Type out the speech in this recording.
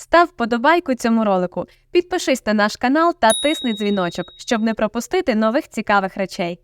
Став подобайку цьому ролику, підпишись на наш канал та тисни дзвіночок, щоб не пропустити нових цікавих речей.